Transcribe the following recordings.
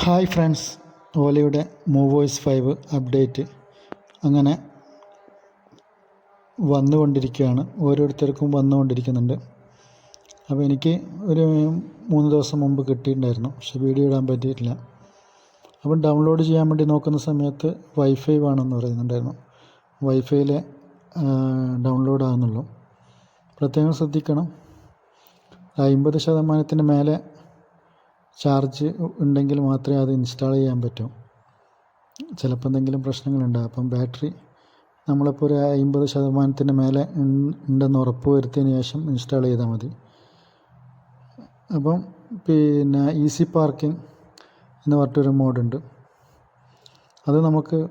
Hi friends ഓലയുടെ Move OS five update. അങ്ങനെ വന്നുകൊണ്ടിരിക്കുകയാണ് ഓരോരുത്തർക്കും വന്നുകൊണ്ടിരിക്കുന്നുണ്ട്. അപ്പോൾ എനിക്ക് ഒരു മൂന്ന് ദിവസം മുമ്പ് കിട്ടിയിട്ടുണ്ടായിരുന്നു പക്ഷേ വീഡിയോ ഇടാൻ പറ്റിയിട്ടില്ല. അപ്പം ഡൗൺലോഡ് ചെയ്യാൻ വേണ്ടി നോക്കുന്ന സമയത്ത് വൈഫൈ വേണമെന്ന് പറയുന്നുണ്ടായിരുന്നു. വൈഫൈയിൽ ഡൗൺലോഡ് ആകുന്നുള്ളൂ പ്രത്യേകം ശ്രദ്ധിക്കണം. അമ്പത് ശതമാനത്തിന് മേലെ ചാർജ് ഉണ്ടെങ്കിൽ മാത്രമേ അത് ഇൻസ്റ്റാൾ ചെയ്യാൻ പറ്റൂ. ചിലപ്പോൾ എന്തെങ്കിലും പ്രശ്നങ്ങളുണ്ടാകും അപ്പം ബാറ്ററി നമ്മളിപ്പോൾ ഒരു അമ്പത് ശതമാനത്തിന് മേലെ ഉണ്ടെന്ന് ഉറപ്പ് വരുത്തിയതിന് ശേഷം ഇൻസ്റ്റാൾ ചെയ്താൽ മതി. അപ്പം പിന്നെ ഈസി പാർക്കിംഗ് എന്ന് പറഞ്ഞിട്ടൊരു മോഡുണ്ട്. അത് നമുക്ക്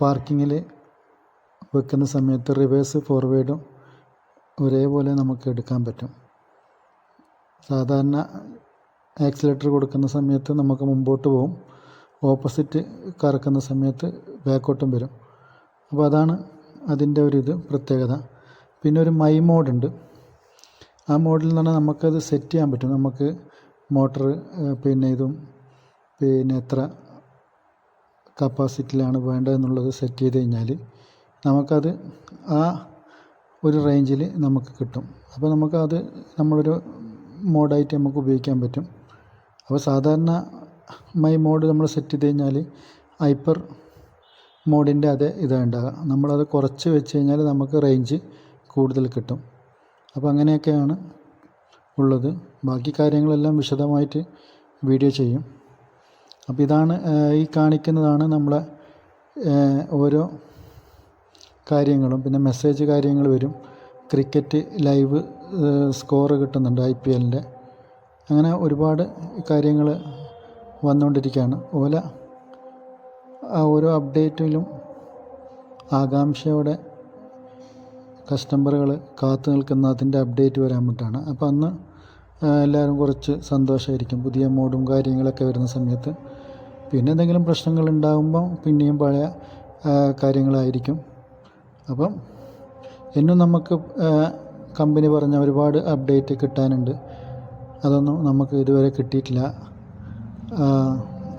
പാർക്കിങ്ങിൽ വെക്കുന്ന സമയത്ത് റിവേഴ്സ് ഫോർവേഡും ഒരേപോലെ നമുക്ക് എടുക്കാൻ പറ്റും. സാധാരണ ആക്സിലേറ്റർ കൊടുക്കുന്ന സമയത്ത് നമുക്ക് മുമ്പോട്ട് പോകും ഓപ്പോസിറ്റ് കറക്കുന്ന സമയത്ത് ബാക്കോട്ടും വരും. അപ്പോൾ അതാണ് അതിന്റെ ഒരു ഇത് പ്രത്യേകത. പിന്നെ ഒരു മൈ മോഡുണ്ട്. ആ മോഡിൽ എന്ന് പറഞ്ഞാൽ നമുക്കത് സെറ്റ് ചെയ്യാൻ പറ്റും. നമുക്ക് മോട്ടർ പിന്നെ ഇതും പിന്നെ എത്ര കപ്പാസിറ്റിയിലാണ് വേണ്ടതെന്നുള്ളത് സെറ്റ് ചെയ്ത് കഴിഞ്ഞാൽ നമുക്കത് ആ ഒരു റേഞ്ചിൽ നമുക്ക് കിട്ടും. അപ്പോൾ നമുക്കത് നമ്മളൊരു മോഡായിട്ട് നമുക്ക് ഉപയോഗിക്കാൻ പറ്റും. അപ്പോൾ സാധാരണ മൈ മോഡ് നമ്മൾ സെറ്റ് ചെയ്ത് കഴിഞ്ഞാൽ ഹൈപ്പർ മോഡിന്റെ അതേ ഇതാണ് ഉണ്ടാകുക നമ്മളത് കുറച്ച് വെച്ച് കഴിഞ്ഞാൽ നമുക്ക് റേഞ്ച് കൂടുതൽ കിട്ടും. അപ്പോൾ അങ്ങനെയൊക്കെയാണ് ഉള്ളത്. ബാക്കി കാര്യങ്ങളെല്ലാം വിശദമായിട്ട് വീഡിയോ ചെയ്യും. അപ്പോൾ ഇതാണ് ഈ കാണിക്കുന്നതാണ് നമ്മളെ ഓരോ കാര്യങ്ങളും. പിന്നെ മെസ്സേജ് കാര്യങ്ങൾ വരും. ക്രിക്കറ്റ് ലൈവ് സ്കോർ കിട്ടുന്നുണ്ട് ഐ പി എല്ലിന്റെ. അങ്ങനെ ഒരുപാട് കാര്യങ്ങൾ വന്നുകൊണ്ടിരിക്കുകയാണ്. ഓല ഓരോ അപ്ഡേറ്റിലും ആകാംക്ഷയോടെ കസ്റ്റമറുകൾ കാത്തു നിൽക്കുന്ന അതിന്റെ അപ്ഡേറ്റ് വരാൻ വേണ്ടിയിട്ടാണ്. അപ്പോൾ അന്ന് എല്ലാവരും കുറച്ച് സന്തോഷമായിരിക്കും. പുതിയ മോഡും കാര്യങ്ങളൊക്കെ വരുന്ന സമയത്ത്. പിന്നെ എന്തെങ്കിലും പ്രശ്നങ്ങൾ ഉണ്ടാകുമ്പോൾ പിന്നെയും പഴയ കാര്യങ്ങളായിരിക്കും. അപ്പം ഇന്നും നമുക്ക് കമ്പനി പറഞ്ഞ ഒരുപാട് അപ്ഡേറ്റ് കിട്ടാനുണ്ട്. അതൊന്നും നമുക്ക് ഇതുവരെ കിട്ടിയിട്ടില്ല.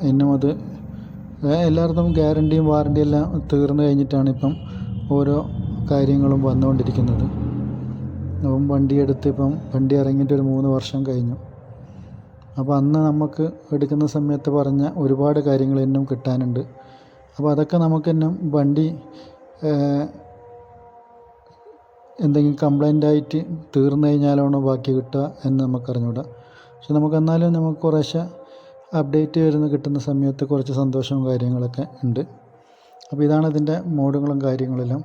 എന്നും അത് എല്ലായിടത്തും ഗ്യാരണ്ടിയും വാറണ്ടിയും എല്ലാം തീർന്നു കഴിഞ്ഞിട്ടാണ് ഇപ്പം ഓരോ കാര്യങ്ങളും വന്നുകൊണ്ടിരിക്കുന്നത്. അപ്പം വണ്ടി എടുത്ത് ഇപ്പം വണ്ടി ഇറങ്ങിയിട്ട് ഒരു മൂന്ന് വർഷം കഴിഞ്ഞു. അപ്പോൾ അന്ന് നമുക്ക് എടുക്കുന്ന സമയത്ത് പറഞ്ഞ ഒരുപാട് കാര്യങ്ങൾ എന്നും കിട്ടാനുണ്ട്. അപ്പോൾ അതൊക്കെ നമുക്ക് എന്നും വണ്ടി എന്തെങ്കിലും കംപ്ലൈന്റ് ആയിട്ട് തീർന്നു കഴിഞ്ഞാലാണോ ബാക്കി കിട്ടുക എന്ന് നമുക്ക് അറിഞ്ഞുകൂടാ പക്ഷെ നമുക്ക് എന്നാലും നമുക്ക് കുറേശ്ശെ അപ്ഡേറ്റ് വരുന്ന കിട്ടുന്ന സമയത്ത് കുറച്ച് സന്തോഷവും കാര്യങ്ങളൊക്കെ ഉണ്ട്. അപ്പോൾ ഇതാണ് ഇതിന്റെ മോഡുകളും കാര്യങ്ങളെല്ലാം.